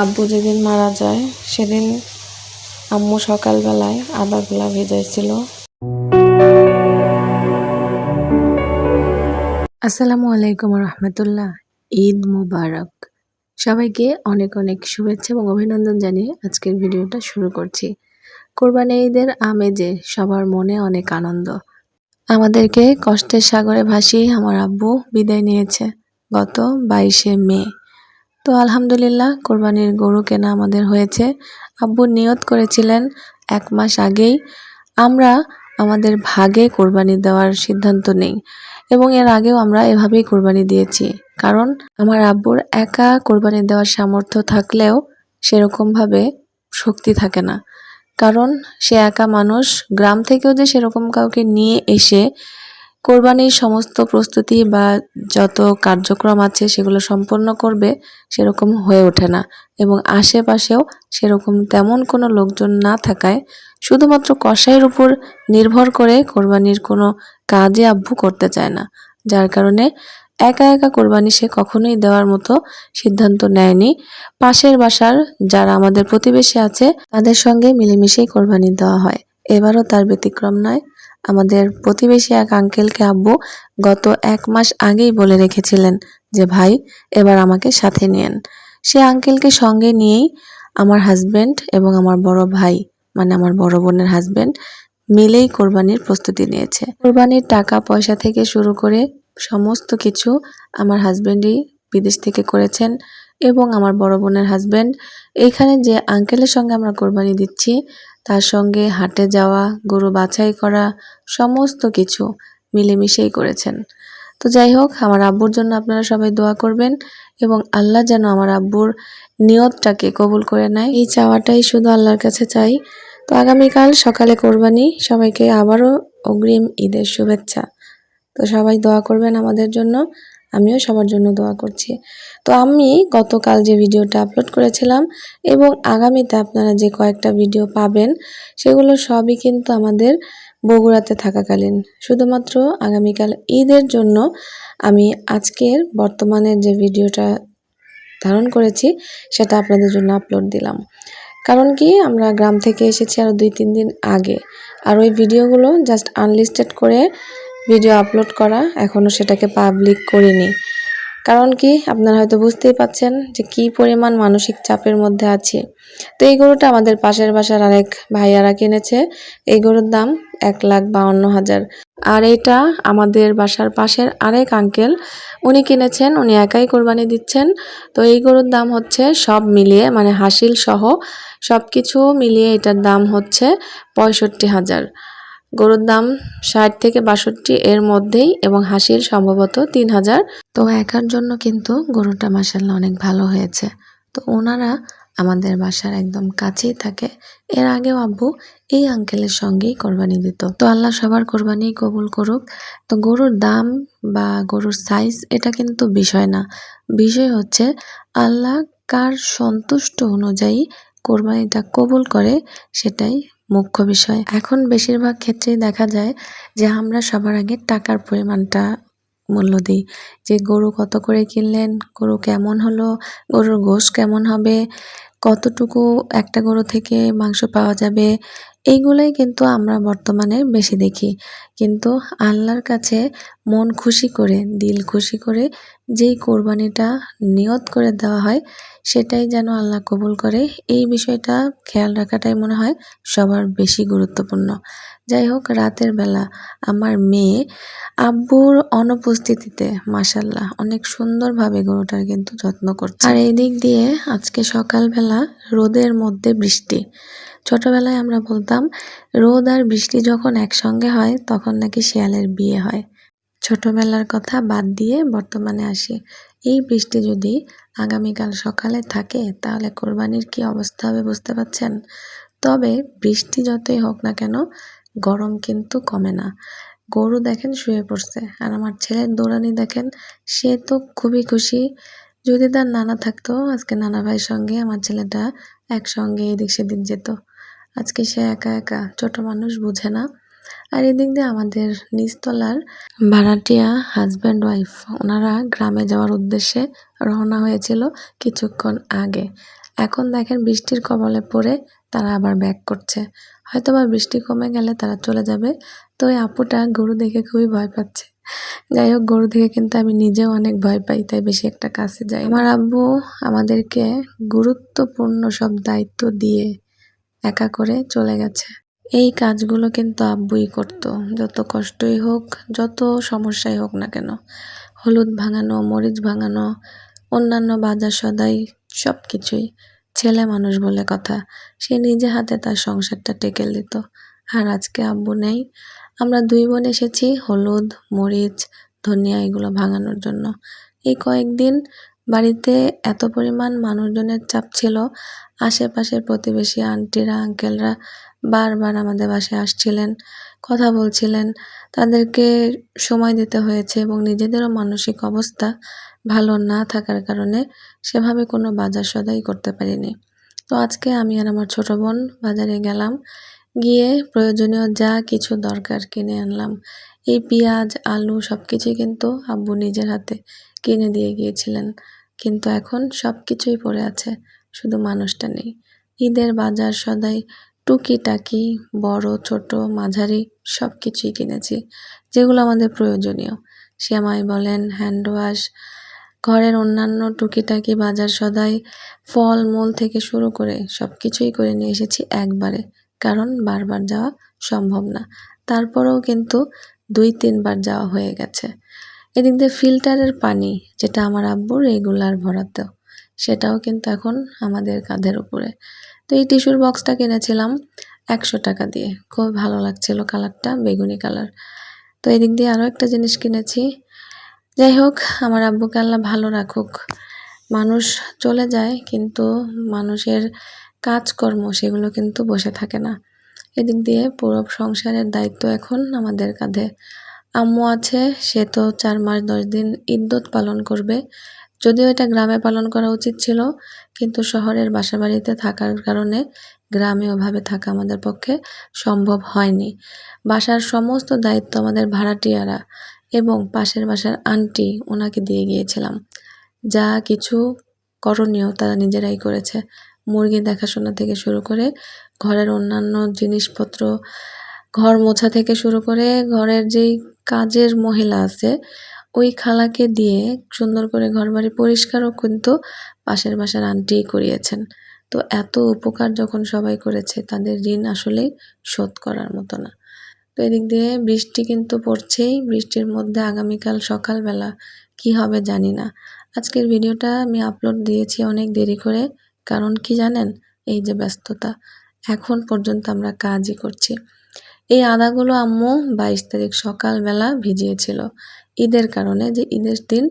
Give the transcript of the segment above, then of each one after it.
আব্বু যেদিন মারা যায়, সেদিন আম্মু সকালবেলায় আদাগুলা ভেজাইছিল। আসসালামু আলাইকুম রহমতুল্লাহ। ঈদ মুবারক। সবাইকে অনেক অনেক শুভেচ্ছা এবং অভিনন্দন জানিয়ে আজকের ভিডিওটা শুরু করছি। কোরবানি ঈদের আমেজে সবার মনে অনেক আনন্দ। আমাদেরকে কষ্টের সাগরে ভাসিয়ে আমার আব্বু বিদায় নিয়েছে গত বাইশে মে। তো আলহামদুলিল্লাহ, কোরবানির গরু কেনা আমাদের হয়েছে। আব্বু নিয়ত করেছিলেন এক মাস আগেই, আমরা আমাদের ভাগে কোরবানি দেওয়ার সিদ্ধান্ত নেই এবং এর আগেও আমরা এভাবেই কোরবানি দিয়েছি। কারণ আমার আব্বুর একা কোরবানি দেওয়ার সামর্থ্য থাকলেও সেরকমভাবে শক্তি থাকে না। কারণ সে একা মানুষ, গ্রাম থেকেও যে সেরকম কাউকে নিয়ে এসে কোরবানির সমস্ত প্রস্তুতি বা যত কার্যক্রম আছে সেগুলো সম্পন্ন করবে সেরকম হয়ে ওঠে না এবং আশেপাশেও সেরকম তেমন কোনো লোকজন না থাকায় শুধুমাত্র কষাইয়ের উপর নির্ভর করে কোরবানির কোনো কাজে আব্বু করতে চায় না। যার কারণে একা একা কোরবানি সে কখনোই দেওয়ার মতো সিদ্ধান্ত নেয়নি। পাশের বাসার যারা আমাদের প্রতিবেশী আছে, তাদের সঙ্গে মিলেমিশেই কোরবানি দেওয়া হয়। এবারও তার ব্যতিক্রম নয়। আমাদের প্রতিবেশী এক আঙ্কেলকে আব্বু গত এক মাস আগেই বলে রেখেছিলেন যে, ভাই, এবার আমাকে সাথে নিয়েন। সে আঙ্কেলকে সঙ্গে নিয়েই আমার হাজবেন্ড এবং আমার বড় ভাই মানে আমার বড় বোনের হাজবেন্ড, মিলেই কোরবানির প্রস্তুতি নিয়েছে। কোরবানির টাকা পয়সা থেকে শুরু করে সমস্ত কিছু আমার হাজবেন্ডই বিদেশ থেকে করেছেন এবং আমার বড় বোনের হাজবেন্ড এইখানে যে আঙ্কেলের সঙ্গে আমরা কোরবানি দিচ্ছি, তার সঙ্গে হাটে যাওয়া, গরু বাছাই করা, সমস্ত কিছু মিলেমিশেই করেছেন। তো যাই হোক, আমার আব্বুর জন্য আপনারা সবাই দোয়া করবেন এবং আল্লাহ যেন আমার আব্বুর নিয়তটাকে কবুল করে নেয়। এই চাওয়াটাই শুধু আল্লাহর কাছে চাই। তো আগামীকাল সকালে কোরবানি। সবাইকে আবারও অগ্রিম ঈদের শুভেচ্ছা। তো সবাই দোয়া করবেন আমাদের জন্য। আমিও সবার জন্য দোয়া করছি। তো আমি গতকাল যে ভিডিওটা আপলোড করেছিলাম এবং আগামীতে আপনারা যে কয়েকটা ভিডিও পাবেন, সেগুলো সবই কিন্তু আমাদের বগুড়াতে থাকাকালীন। শুধুমাত্র আগামীকাল ঈদের জন্য আমি আজকের বর্তমানের যে ভিডিওটা ধারণ করেছি, সেটা আপনাদের জন্য আপলোড দিলাম। কারণ কি, আমরা গ্রাম থেকে এসেছি আরও দুই তিন দিন আগে। আর ওই ভিডিওগুলো জাস্ট আনলিস্টেড করে ভিডিও আপলোড করা এখনও সেটাকে পাবলিক করিনি। কারণ কি, আপনারা হয়তো বুঝতেই পাচ্ছেন যে কি পরিমাণ মানসিক চাপের মধ্যে আছি। তো এই গরুটা আমাদের পাশের বাসার আরেক ভাইয়ারা কিনেছে। এই গরুর দাম এক লাখ বাউন্ন হাজার। আর এটা আমাদের বাসার পাশের আরেক আঙ্কেল উনি কিনেছেন, উনি একাই কোরবানি দিচ্ছেন। তো এই গরুর দাম হচ্ছে সব মিলিয়ে মানে হাসিল সহ সব কিছু মিলিয়ে এটার দাম হচ্ছে পঁয়ষট্টি হাজার। গরুর দাম ষাট থেকে বাষট্টি এর মধ্যেই এবং হাসির সম্ভবত তিন হাজার। তো একার জন্য কিন্তু গরুটা মাসাল্লাহ অনেক ভালো হয়েছে। তো ওনারা আমাদের বাসার একদম কাছেই থাকে। এর আগেও আব্বু এই আঙ্কেলের সঙ্গেই কোরবানি দিত। তো আল্লাহ সবার কোরবানি কবুল করুক। তো গরুর দাম বা গরুর সাইজ এটা কিন্তু বিষয় না। বিষয় হচ্ছে আল্লাহ কার সন্তুষ্ট অনুযায়ী কোরবানিটা কবুল করে সেটাই মুখ্য বিষয়। এখন বেশিরভাগ ক্ষেত্রেই দেখা যায় যে আমরা সবার আগে টাকার পরিমাণটা মূল্য দিই। যে গরু কত করে কিনলেন, গরু কেমন হলো, গরুর গোশ কেমন হবে কতটুকু একটা গরু থেকে মাংস পাওয়া যাবে, এইগুলোই কিন্তু আমরা বর্তমানে বেশি দেখি। কিন্তু আল্লাহর কাছে মন খুশি করে, দিল খুশি করে যেই কোরবানিটা নিয়ত করে দেওয়া হয়, সেটাই যেন আল্লাহ কবুল করে, এই বিষয়টা খেয়াল রাখাটাই মনে হয় সবার বেশি গুরুত্বপূর্ণ। যাই হোক রাতের বেলা আমার মেয়ে আব্বুর অনুপস্থিতিতে মাসাল্লাহ অনেক সুন্দরভাবে গরুটার কিন্তু যত্ন করছে। আর এই দিক দিয়ে আজকে সকালবেলা রোদের মধ্যে বৃষ্টি। ছোটবেলায় আমরা বলতাম, রোদ আর বৃষ্টি যখন একসঙ্গে হয়, তখন নাকি শিয়ালের বিয়ে হয়। ছোটবেলার কথা বাদ দিয়ে বর্তমানে আসি। এই বৃষ্টি যদি আগামীকাল সকালে থাকে, তাহলে কোরবানির কি অবস্থা হবে বুঝতে পারছেন? তবে বৃষ্টি যতই হোক না কেন গরম কিন্তু কমে না। গরু দেখেন শুয়ে পড়ছে, আর আমার ছেলের দৌড়ানি দেখেন, সে তো খুবই খুশি। যদি তার নানা থাকতো, আজকে নানা ভাইয়ের সঙ্গে, আমার ছেলেটা একসঙ্গে এদিক সেদিক যেত। আজকে সে একা একা, ছোট মানুষ বুঝে না। আর এদিক দিয়ে আমাদের নিচতলার ভাড়াটিয়া হাজব্যান্ড ওয়াইফ ওনারা গ্রামে যাওয়ার উদ্দেশ্যে রওনা হয়েছিল কিছুক্ষণ আগে। এখন দেখেন বৃষ্টির কবলে পড়ে তারা আবার ব্যাক করছে। হয়তো বা বৃষ্টি কমে গেলে তারা চলে যাবে। তো ওই আপুটা গরু দেখে খুবই ভয় পাচ্ছে। যাই হোক, গরু দেখে কিন্তু আমি নিজেও অনেক ভয় পাই, তাই বেশি একটা কাছে যাই। আমার আব্বু আমাদেরকে গুরুত্বপূর্ণ সব দায়িত্ব দিয়ে একা করে চলে গেছে। এই কাজগুলো কিন্তু আব্বুই করতো। যত কষ্টই হোক, যত সমস্যাই হোক না কেন, হলুদ ভাঙানো, মরিচ ভাঙানো, অন্যান্য বাজার সদাই সব কিছুই ছেলে মানুষ বলে কথা। সে নিজে হাতে তার সংসারটা টেকেল দিত। আর আজকে আব্বু নেই। আমরা দুই বোন এসেছি, হলুদ, মরিচ, ধনিয়া এগুলো ভাঙানোর জন্য। এই কয়েকদিন বাড়িতে এত পরিমাণ মানুষজনের চাপ ছিল, আশেপাশের প্রতিবেশী আন্টিরা, আঙ্কেলরা বারবার আমাদের বাসায় আসছিলেন, কথা বলছিলেন। তাদেরকে সময় দিতে হয়েছে এবং নিজেদেরও মানসিক অবস্থা ভালো না থাকার কারণে সেভাবে কোনো বাজার সদাই করতে পারিনি। তো আজকে আমি আর আমার ছোট বোন বাজারে গেলাম, গিয়ে প্রয়োজনীয় যা কিছু দরকার কিনে আনলাম। এই পেঁয়াজ, আলু সব কিছুই কিন্তু আব্বু নিজের হাতে কিনে দিয়ে গিয়েছিলেন। কিন্তু এখন সব কিছুই পড়ে আছে, শুধু মানুষটা নেই। ঈদের বাজার সদাই টুকিটাকি, বড়, ছোট, মাঝারি সব কিছুই কিনেছি, যেগুলো আমাদের প্রয়োজনীয়। শ্যামাই বলেন, হ্যান্ড ওয়াশ, ঘরের অন্যান্য টুকিটাকি বাজার সদাই ফল, মূল থেকে শুরু করে সব কিছুই করে নিয়ে এসেছি একবারে। কারণ বারবার যাওয়া সম্ভব না। তারপরেও কিন্তু দুই, তিনবার যাওয়া হয়ে গেছে। এদিক দিয়ে ফিল্টারের পানি, যেটা আমার আব্বুর রেগুলার ভরাতো সেটাও কিন্তু এখন আমাদের কাঁধের উপরে। তো এই টিস্যুর বক্সটা কিনেছিলাম একশো টাকা দিয়ে। খুব ভালো লাগছিল কালারটা, বেগুনি কালার। তো এদিক দিয়ে আরও একটা জিনিস কিনেছি। যাই হোক, আমার আব্বুকে আল্লাহ ভালো রাখুক। মানুষ চলে যায়, কিন্তু মানুষের কাজকর্ম সেগুলো কিন্তু বসে থাকে না। এদিক দিয়ে পুরো সংসারের দায়িত্ব এখন আমাদের কাঁধে। আম্মু আছে, সে তো চার মাস দশ দিন ইদ্যত পালন করবে। যদিও এটা গ্রামে পালন করা উচিত ছিল, কিন্তু শহরের বাসা বাড়িতে থাকার কারণে গ্রামে ওভাবে থাকা আমাদের পক্ষে সম্ভব হয়নি। বাসার সমস্ত দায়িত্ব আমাদের ভাড়াটিয়ারা এবং পাশের বাসার আন্টি ওনাকে দিয়ে গিয়েছিলাম। যা কিছু করণীয় তারা নিজেরাই করেছে। মুরগি দেখাশোনা থেকে শুরু করে ঘরের অন্যান্য জিনিসপত্র, ঘর মোছা থেকে শুরু করে ঘরের যেই কাজের মহিলা আছে, ওই খালাকে দিয়ে সুন্দর করে ঘরবাড়ি পরিষ্কারও কিন্তু পাশের বাসার আন্টি করিয়েছেন। তো এত উপকার যখন সবাই করেছে, তাদের ঋণ আসলেই শোধ করার মতো না। তো এদিক দিয়ে বৃষ্টি কিন্তু পড়ছেই, বৃষ্টির মধ্যে আগামীকাল সকালবেলা কি হবে জানি না। আজকের ভিডিওটা আমি আপলোড দিয়েছি অনেক দেরি করে। কারণ কি জানেন? এই যে ব্যস্ততা। এখন পর্যন্ত আমরা কাজই করছি। এই আদাগুলো আম্মু বাইশ তারিখ সকালবেলা ভিজিয়েছিল। ঈদের কারণে যে ঈদের দিন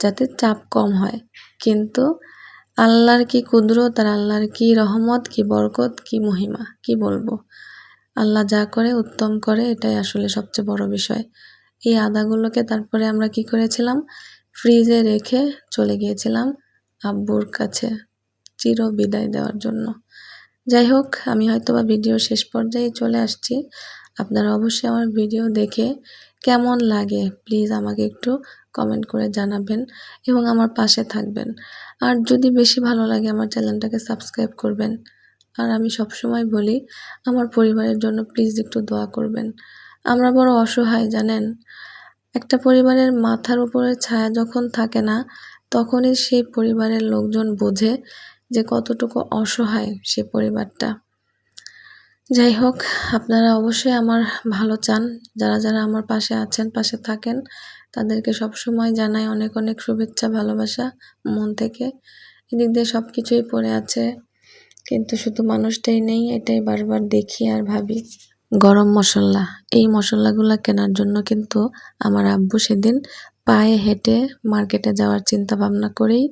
যাতে চাপ কম হয়। কিন্তু আল্লাহর কি কুদরত আর আল্লাহর কি রহমত, কি বরকত, কি মহিমা, কি বলব? আল্লাহ যা করে, উত্তম করে, এটাই আসলে সবচেয়ে বড় বিষয়। এই আদাগুলোকে তারপরে আমরা কি করেছিলাম? ফ্রিজে রেখে চলে গিয়েছিলাম আব্বুর কাছে। চির বিদায় দেওয়ার জন্য। যাই হোক, আমি হয়তো বা ভিডিও শেষ পর্যায়ে চলে আসছি। আপনারা অবশ্যই আমার ভিডিও দেখে কেমন লাগে, প্লিজ আমাকে একটু কমেন্ট করে জানাবেন এবং আমার পাশে থাকবেন। আর যদি বেশি ভালো লাগে, আমার চ্যানেলটাকে সাবস্ক্রাইব করবেন। আর আমি সবসময় বলি, আমার পরিবারের জন্য প্লিজ একটু দোয়া করবেন। আমরা বড় অসহায়, জানেন? একটা পরিবারের মাথার উপরে ছায়া যখন থাকে না, তখনই সেই পরিবারের লোকজন বোঝে যে কতটুকু অসহায় সে পরিবারটা। যাই হোক আপনারা অবশ্যই আমার ভালো চান। যারা যারা আমার পাশে আছেন, পাশে থাকেন, তাদেরকে সব সময় জানাই অনেক অনেক শুভেচ্ছা, ভালোবাসা মন থেকে। এদিক দিয়ে সব কিছুই পড়ে আছে, কিন্তু শুধু মানুষটাই নেই, এটাই বারবার দেখি আর ভাবি। গরম মশলা, এই মশলাগুলো কেনার জন্য কিন্তু আমার আব্বু সেদিন পায়ে হেঁটে মার্কেটে যাওয়ার চিন্তা ভাবনা করেই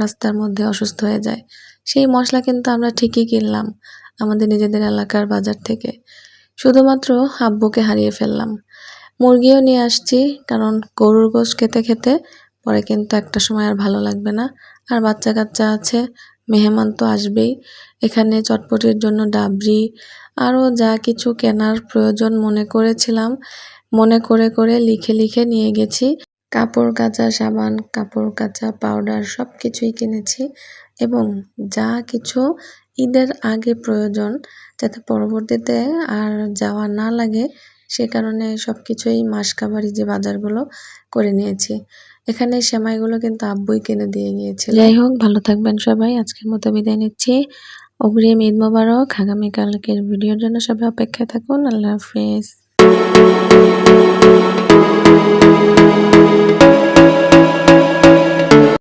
রাস্তার মধ্যে অসুস্থ হয়ে যায়। সেই মশলা কিন্তু আমরা ঠিকই কিনলাম আমাদের নিজেদের এলাকার বাজার থেকে। শুধুমাত্র আব্বুকে হারিয়ে ফেললাম। মুরগিও নিয়ে আসছি কারণ গরুর গোশ খেতে খেতে পরে কিন্তু একটা সময় আর ভালো লাগবে না। আর বাচ্চা কাচ্চা আছে, মেহমান তো আসবেই। এখানে চটপটির জন্য ডাবরি, আরও যা কিছু কেনার প্রয়োজন মনে করেছিলাম, মনে করে করে লিখে লিখে নিয়ে গেছি। কাপড় কাচা সাবান, কাপড় কাচা পাউডার সব কিছুই কিনেছি এবং যা কিছু ঈদের আগে প্রয়োজন যাতে পরবর্তীতে আর যাওয়া না লাগে সে কারণে সব কিছুই মাসকাবারি যে বাজারগুলো করে নিয়েছি। এখানে সেমাইগুলো কিন্তু আব্বুই কিনে দিয়ে গিয়েছিল। যাই হোক, ভালো থাকবেন সবাই। আজকের মতো বিদায় নিচ্ছি। অগ্রিম ঈদ মোবারক। আগামীকালকের ভিডিওর জন্য সবাই অপেক্ষায় থাকুন। আল্লাহ হাফেজ। Thank you.